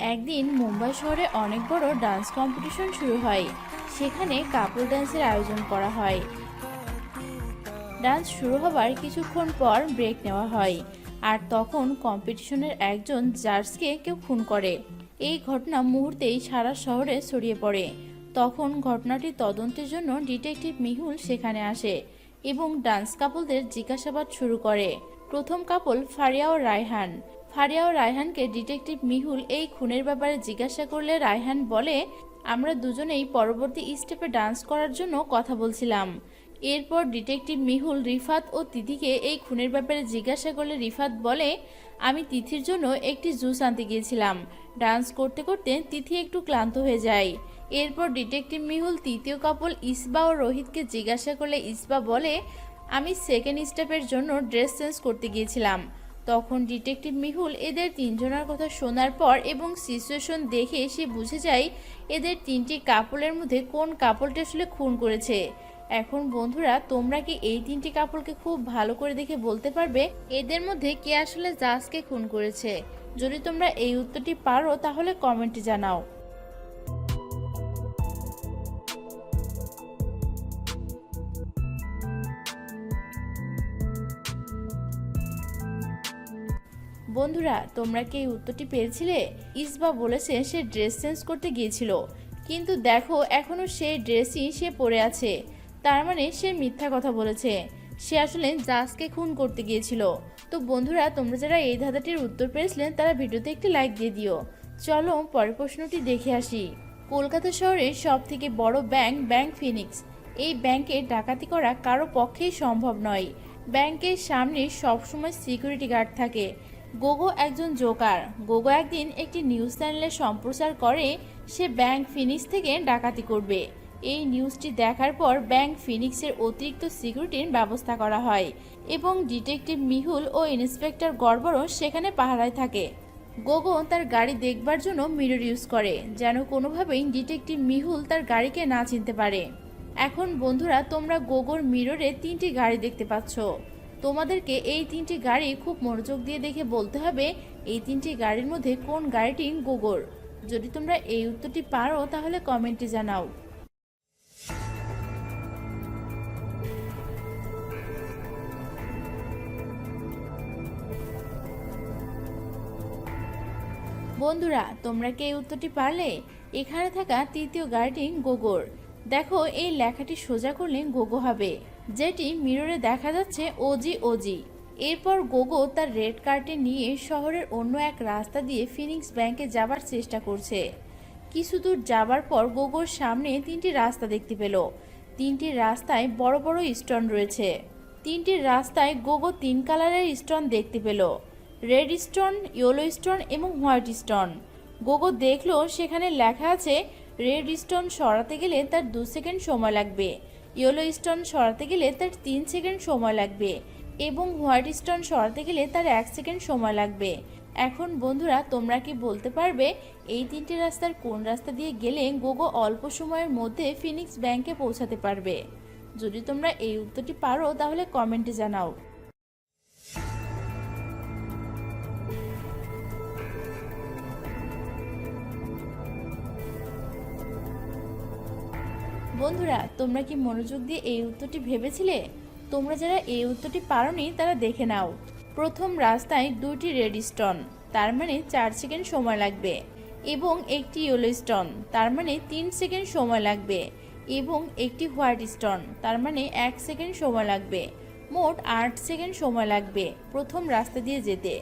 একদিন মুম্বাই শহরে অনেক বড় ডান্স কম্পিটিশন শুরু হয়। সেখানে কাপল ডান্সের আয়োজন করা হয়। ডান্স শুরু হবার কিছুক্ষণ পর ব্রেক নেওয়া হয়। আর তখন কম্পিটিশনের একজন জার্সকে কেউ খুন করে। এই ঘটনা মুহূর্তেই সারা শহরে ছড়িয়ে পড়ে। তখন ঘটনাটি তদন্তের জন্য ডিটেকটিভ মিহুল সেখানে আসে এবং ডান্স কাপলদের জিজ্ঞাসাবাদ শুরু করে। প্রথম কাপল ফারিয়া ও রায়হান। ফারিয়া ও রায়হানকে ডিটেকটিভ মিহুল এই খুনের ব্যাপারে জিজ্ঞাসা করলে রায়হান বলে, আমরা দুজনেই পরবর্তী স্টেপে ডান্স করার জন্য কথা বলছিলাম। এরপর ডিটেকটিভ মিহুল রিফাত ও তিথিকে এই খুনের ব্যাপারে জিজ্ঞাসা করলে রিফাত বলে, আমি তিথির জন্য একটি জুস আনতে গিয়েছিলাম। ডান্স করতে করতে তিথি একটু ক্লান্ত হয়ে যায়। এরপর ডিটেকটিভ মিহুল তৃতীয় কাপল ইসবা ও রোহিতকে জিজ্ঞাসা করলে ইসবা বলে, আমি সেকেন্ড স্টেপের জন্য ড্রেস চেঞ্জ করতে গিয়েছিলাম। তখন ডিটেকটিভ মিহুল এদের তিনজনের কথা শোনার পর এবং সিচুয়েশন দেখে সে বুঝে যায় এদের তিনটি কাপলের মধ্যে কোন কাপলটি আসলে খুন করেছে। এখন বন্ধুরা, তোমরা কি এই তিনটি কাপলকে খুব ভালো করে দেখে বলতে পারবে? এদের মধ্যে কে আসলে জাজকে খুন করেছে? যদি তোমরা এই উত্তরটি পারো, তাহলে কমেন্টে জানাও। বন্ধুরা, তোমরা কি এই উত্তরটি পেয়েছিলে? ইসবা বলেছে সে ড্রেস চেঞ্জ করতে গিয়েছিল। কিন্তু দেখো, এখনও সেই ড্রেসই সে পরে আছে। তার মানে সে মিথ্যা কথা বলেছে। সে আসলে জাজকে খুন করতে গিয়েছিল। তো বন্ধুরা, তোমরা যারা এই ধাঁধাটির উত্তর পেয়েছিলেন, তারা ভিডিওতে একটি লাইক দিয়ে দিও। চলো, পরের প্রশ্নটি দেখে আসি। কলকাতা শহরের সব থেকে বড় ব্যাংক ব্যাংক ফিনিক্স। এই ব্যাংকে ডাকাতি করা কারও পক্ষেই সম্ভব নয়। ব্যাংকের সামনে সবসময় সিকিউরিটি গার্ড থাকে। গোগো একজন জোকার। গোগো একদিন একটি নিউজ চ্যানেলে সম্প্রচার করে, সে ব্যাংক ফিনিক্স থেকে ডাকাতি করবে। এই নিউজটি দেখার পর ব্যাংক ফিনিক্সের অতিরিক্ত সিকিউরিটির ব্যবস্থা করা হয় এবং ডিটেকটিভ মিহুল ও ইন্সপেক্টর গড়বড়ও সেখানে পাহারায় থাকে। গোগো তার গাড়ি দেখবার জন্য মিরর ইউজ করে, যেন কোনোভাবেই ডিটেকটিভ মিহুল তার গাড়িকে না চিনতে পারে। এখন বন্ধুরা, তোমরা গোগোর মিররে তিনটি গাড়ি দেখতে পাচ্ছ। তোমাদেরকে এই তিনটি গাড়ি খুব মনোযোগ দিয়ে দেখে বলতে হবে, এই তিনটি গাড়ির মধ্যে কোন গাড়িটি গোগোর? যদি তোমরা এই উত্তরটি পারো, তাহলে কমেন্টে জানাও। বন্ধুরা, তোমরা কি এই উত্তরটি পারলে? এখানে থাকা তৃতীয় গাড়িটি গোগোর। দেখো, এই লেখাটি সোজা করলে গোগো হবে। যেটি মিররে দেখা যাচ্ছে ওজি ওজি। এরপর গোগো তার রেড কার্টে নিয়ে শহরের অন্য এক রাস্তা দিয়ে ফিনিক্স ব্যাংকে যাবার চেষ্টা করছে। কিছু দূর যাবার পর গোগোর সামনে তিনটি রাস্তা দেখতে পেল। তিনটি রাস্তায় বড় বড় স্টোন রয়েছে। তিনটি রাস্তায় গোগো তিন কালারের স্টোন দেখতে পেল। রেড স্টোন, ইয়েলো স্টোন এবং হোয়াইট স্টোন। গোগো দেখল সেখানে লেখা আছে, রেড স্টোন সরাতে গেলে তার দু সেকেন্ড সময় লাগবে। ইয়েলো স্টোন সরাতে গেলে তার তিন সেকেন্ড সময় লাগবে এবং হোয়াইট স্টোন সরাতে গেলে তার এক সেকেন্ড সময় লাগবে। এখন বন্ধুরা, তোমরা কি বলতে পারবে এই তিনটি রাস্তার কোন রাস্তা দিয়ে গেলে গোগো অল্প সময়ের মধ্যে ফিনিক্স ব্যাংকে পৌঁছাতে পারবে? যদি তোমরা এই উত্তরটি পারো, তাহলে কমেন্টে জানাও। বন্ধুরা, তোমরা কি মনোযোগ দিয়ে এই উত্তরটি ভেবেছিলে? তোমরা যারা এই উত্তরটি পারোনি, তারা দেখে নাও। প্রথম রাস্তায় দুটি রেড স্টোন, তার মানে চার সেকেন্ড সময় লাগবে, এবং একটি ইয়েলো স্টোন, তার মানে তিন সেকেন্ড সময় লাগবে, এবং একটি হোয়াইট স্টোন, তার মানে এক সেকেন্ড সময় লাগবে, মোট আট সেকেন্ড সময় লাগবে প্রথম রাস্তা দিয়ে যেতে।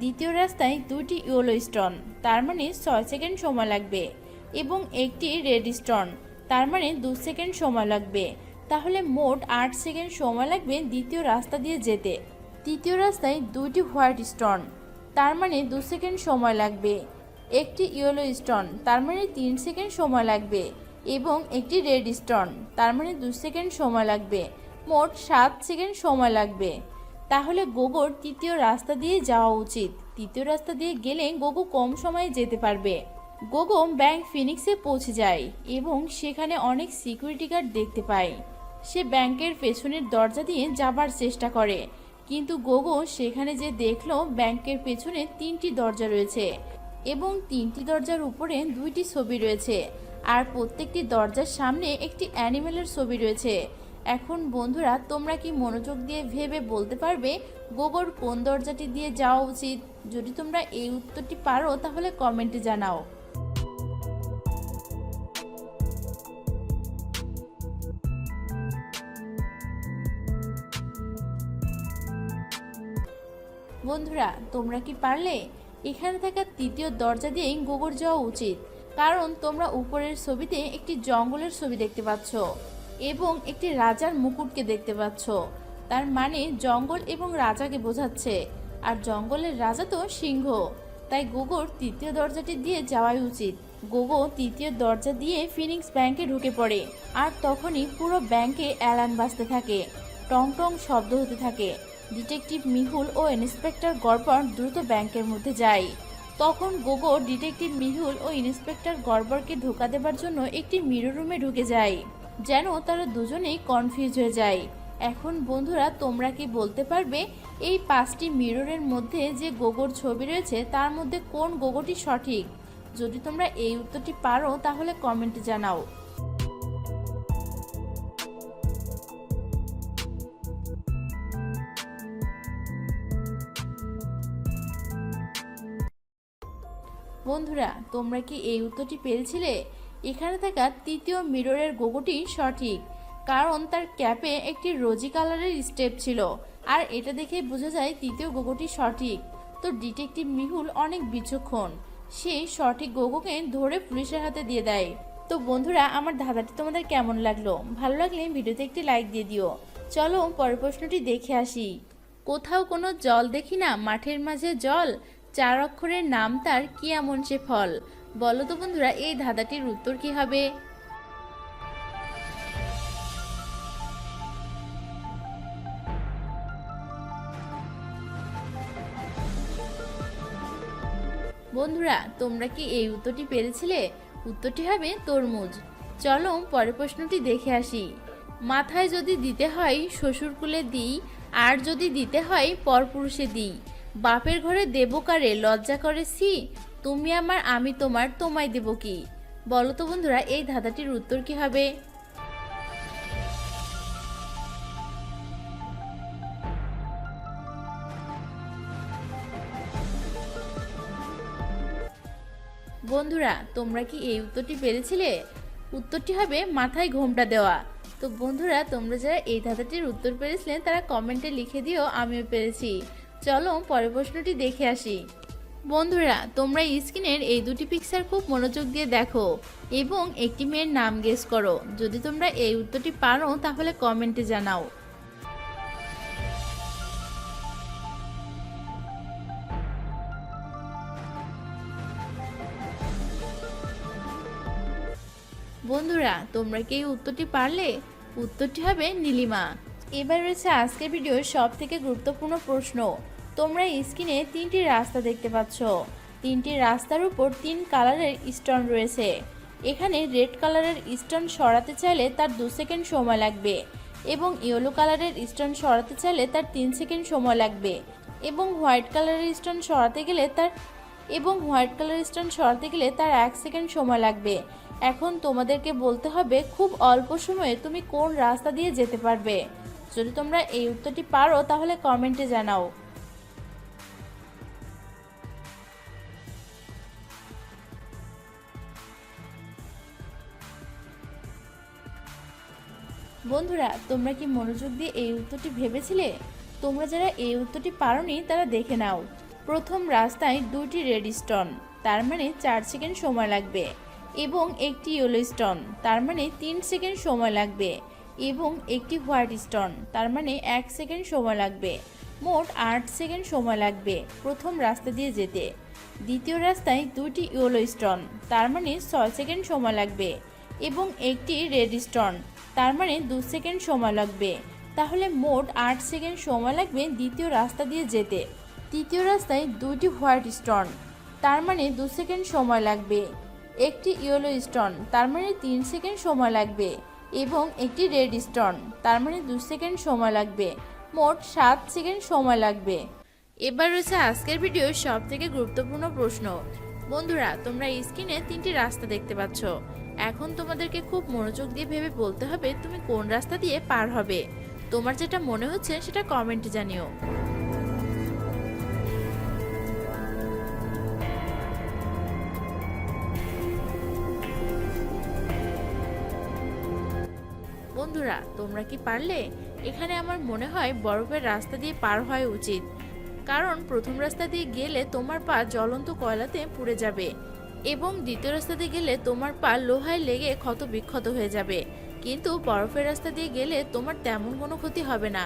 দ্বিতীয় রাস্তায় দুটি ইয়েলো স্টোন, তার মানে ছয় সেকেন্ড সময় লাগবে, এবং একটি রেড স্টোন তার মানে দু সেকেন্ড সময় লাগবে। তাহলে মোট আট সেকেন্ড সময় লাগবে দ্বিতীয় রাস্তা দিয়ে যেতে। তৃতীয় রাস্তায় দুইটি হোয়াইট স্টোন, তার মানে দু সেকেন্ড সময় লাগবে। একটি ইয়েলো স্টোন, তার মানে তিন সেকেন্ড সময় লাগবে। এবং একটি রেড স্টোন, তার মানে দু সেকেন্ড সময় লাগবে। মোট সাত সেকেন্ড সময় লাগবে। তাহলে গোগোর তৃতীয় রাস্তা দিয়ে যাওয়া উচিত। তৃতীয় রাস্তা দিয়ে গেলে গোগো কম সময়ে যেতে পারবে। গোগো ব্যাংক ফিনিক্সে পৌঁছে যায় এবং সেখানে অনেক সিকিউরিটি গার্ড দেখতে পায়। সে ব্যাংকের পেছনের দরজা দিয়ে যাবার চেষ্টা করে, কিন্তু গোগো সেখানে যে দেখল ব্যাংকের পেছনে তিনটি দরজা রয়েছে এবং তিনটি দরজার উপরে দুইটি ছবি রয়েছে আর প্রত্যেকটি দরজার সামনে একটি অ্যানিমেলের ছবি রয়েছে। এখন বন্ধুরা, তোমরা কি মনোযোগ দিয়ে ভেবে বলতে পারবে গোবর কোন দরজাটি দিয়ে যাওয়া উচিত? যদি তোমরা এই উত্তরটি পারো, তাহলে কমেন্টে জানাও। বন্ধুরা, তোমরা কি পারলে? এখানে থাকা তৃতীয় দরজা দিয়েই গোবর যাওয়া উচিত, কারণ তোমরা উপরের ছবিতে একটি জঙ্গলের ছবি দেখতে পাচ্ছ এবং একটি রাজার মুকুটকে দেখতে পাচ্ছ। তার মানে জঙ্গল এবং রাজাকে বোঝাচ্ছে, আর জঙ্গলের রাজা তো সিংহ। তাই গোগোর তৃতীয় দরজাটি দিয়ে যাওয়াই উচিত। গোগো তৃতীয় দরজা দিয়ে ফিনিক্স ব্যাংকে ঢুকে পড়ে, আর তখনই পুরো ব্যাংকে অ্যালার্ম বাজতে থাকে, টং টং শব্দ হতে থাকে। ডিটেকটিভ মিহুল ও ইন্সপেক্টর গড়বড় দ্রুত ব্যাংকের মধ্যে যায়। তখন গোগো ডিটেকটিভ মিহুল ও ইন্সপেক্টর গর্বরকে ধোকা দেবার জন্য একটি মিরর রুমে ঢুকে যায়, যেন তারা দুজনেই কনফিউজ হয়ে যায়। এখন বন্ধুরা, তোমরা কি বলতে পারবে, এই পাঁচটি মিররের মধ্যে যে গোগোর ছবি রয়েছে, তার মধ্যে কোন গোগোটি সঠিক? যদি তোমরা এই উত্তরটি পারো, তাহলে কমেন্টে জানাও। বন্ধুরা, তোমরা কি এই উত্তরটি পেয়েছিলে? এখানে থাকা তৃতীয় মিররের গোগোটি সঠিক, কারণ তার ক্যাপে একটি রোজি কালারের স্টেপ ছিল, আর এটা দেখে বোঝা যায় তৃতীয় গোগোটি সঠিক। তো ডিটেকটিভ মিহুল অনেক বিচক্ষণ, সে সঠিক গোগোকে ধরে পুলিশের হাতে দিয়ে দেয়। তো বন্ধুরা, আমার ধাঁধাটি তোমাদের কেমন লাগল? ভালো লাগলে ভিডিওতে একটি লাইক দিয়ে দিও। চলো পরের প্রশ্নটি দেখে আসি। কোথাও কোনো জল দেখি না, মাঠের মাঝে জল? চার অক্ষরের নাম তার কি এমন সে ফল? বলো তো বন্ধুরা, এই ধাঁধাটির উত্তর কি হবে? বন্ধুরা, তোমরা কি এই উত্তরটি পেরেছিলে? উত্তরটি হবে তরমুজ। চলো পরের প্রশ্নটি দেখে আসি। মাথায় যদি দিতে হয়, শ্বশুরকুলে দিই, আর যদি দিতে হয়, পরপুরুষে দিই। বাপের ঘরে দেব কারে, লজ্জা করে সি? তুমি আমার, আমি তোমার, তোমায় দেব কি? বলো তো বন্ধুরা, এই ধাঁধাটির উত্তর কি হবে? বন্ধুরা, তোমরা কি এই উত্তরটি পেরেছিলে? উত্তরটি হবে মাথায় ঘোমটা দেওয়া। তো বন্ধুরা, তোমরা যারা এই ধাঁধাটির উত্তর পেরেছিলেন, তারা কমেন্টে লিখে দিও, আমিও পেরেছি। চলো পরের প্রশ্নটি দেখে আসি। বন্ধুরা, তোমরা স্ক্রিনের এই দুটি পিকচার খুব মনোযোগ দিয়ে দেখো এবং একটি মেয়ের নাম গেস করো। যদি তোমরা এই উত্তরটি পারো, তাহলে কমেন্টে জানাও। বন্ধুরা, তোমরা কি এই উত্তরটি পারলে? উত্তরটি হবে নীলিমা। এবার রয়েছে আজকের ভিডিওর সব থেকে গুরুত্বপূর্ণ প্রশ্ন। তোমরা স্ক্রিনে তিনটি রাস্তা দেখতে পাচ্ছ। তিনটি রাস্তার উপর তিন কালারের স্টোন রয়েছে। এখানে রেড কালারের স্টোন সরাতে চাইলে তার দু সেকেন্ড সময় লাগবে এবং ইয়েলো কালারের স্টোন সরাতে চাইলে তার তিন সেকেন্ড সময় লাগবে এবং হোয়াইট কালারের স্টোন সরাতে গেলে তার এবং হোয়াইট কালার স্টোন সরাতে গেলে তার এক সেকেন্ড সময় লাগবে। এখন তোমাদেরকে বলতে হবে খুব অল্প সময়ে তুমি কোন রাস্তা দিয়ে যেতে পারবে। যদি তোমরা এই উত্তরটি পারো তাহলে কমেন্টে জানাও। বন্ধুরা, তোমরা কি মনোযোগ দিয়ে এই উত্তরটি ভেবেছিলে? তোমরা যারা এই উত্তরটি পারোনি, তারা দেখে নাও। প্রথম রাস্তায় দুটি রেড স্টোন, তার মানে চার সেকেন্ড সময় লাগবে, এবং একটি ইয়েলো স্টোন, তার মানে তিন সেকেন্ড সময় লাগবে, এবং একটি হোয়াইট স্টোন, তার মানে এক সেকেন্ড সময় লাগবে, মোট আট সেকেন্ড সময় লাগবে প্রথম রাস্তা দিয়ে যেতে। দ্বিতীয় রাস্তায় দুটি ইয়েলো স্টোন, তার মানে ছয় সেকেন্ড সময় লাগবে, এবং একটি রেড স্টোন তার মানে দু সেকেন্ড সময় লাগবে। তাহলে মোট আট সেকেন্ড সময় লাগবে দ্বিতীয় রাস্তা দিয়ে যেতে। তৃতীয় রাস্তায় দুইটি হোয়াইট স্টোন, তার মানে দু সেকেন্ড সময় লাগবে। একটি ইয়েলো স্টোন, তার মানে তিন সেকেন্ড সময় লাগবে। এবং একটি রেড স্টোন, তার মানে দু সেকেন্ড সময় লাগবে। মোট সাত সেকেন্ড সময় লাগবে। এবার রয়েছে আজকের ভিডিওর সব থেকে গুরুত্বপূর্ণ প্রশ্ন। বন্ধুরা, তোমরা স্ক্রিনে তিনটি রাস্তা দেখতে পাচ্ছ। এখন তোমাদেরকে খুব মনোযোগ দিয়ে ভেবে বলতে হবে তুমি কোন রাস্তা দিয়ে পার হবে। তোমার যেটা মনে হচ্ছে সেটা কমেন্টে জানিও। বন্ধুরা, তোমরা কি পারলে? এখানে আমার মনে হয় বরফের রাস্তা দিয়ে পার হওয়া উচিত। কারণ প্রথম রাস্তা দিয়ে গেলে তোমার পা জ্বলন্ত কয়লাতে পুড়ে যাবে। এবং দ্বিতীয় রাস্তা দিয়ে গেলে তোমার পা লোহায় লেগে ক্ষত বিক্ষত হয়ে যাবে। কিন্তু বরফের রাস্তা দিয়ে গেলে তোমার তেমন কোনো ক্ষতি হবে না।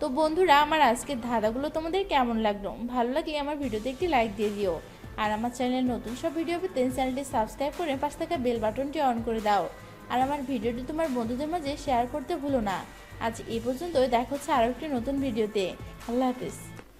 তো বন্ধুরা, আমার আজকের ধাঁধাগুলো তোমাদের কেমন লাগল? ভালো লাগলে আমার ভিডিওতে একটি লাইক দিয়ে দিও। আর আমার চ্যানেলের নতুন সব ভিডিও পেতে চ্যানেলটি সাবস্ক্রাইব করে পাশ থাকা বেল বাটনটি অন করে দাও। আর আমার ভিডিওটি তোমার বন্ধুদের মাঝে শেয়ার করতে ভুলো না। আজ এই পর্যন্ত দেখা হচ্ছে আরও একটি নতুন ভিডিওতে আল্লাহ হাফিজ।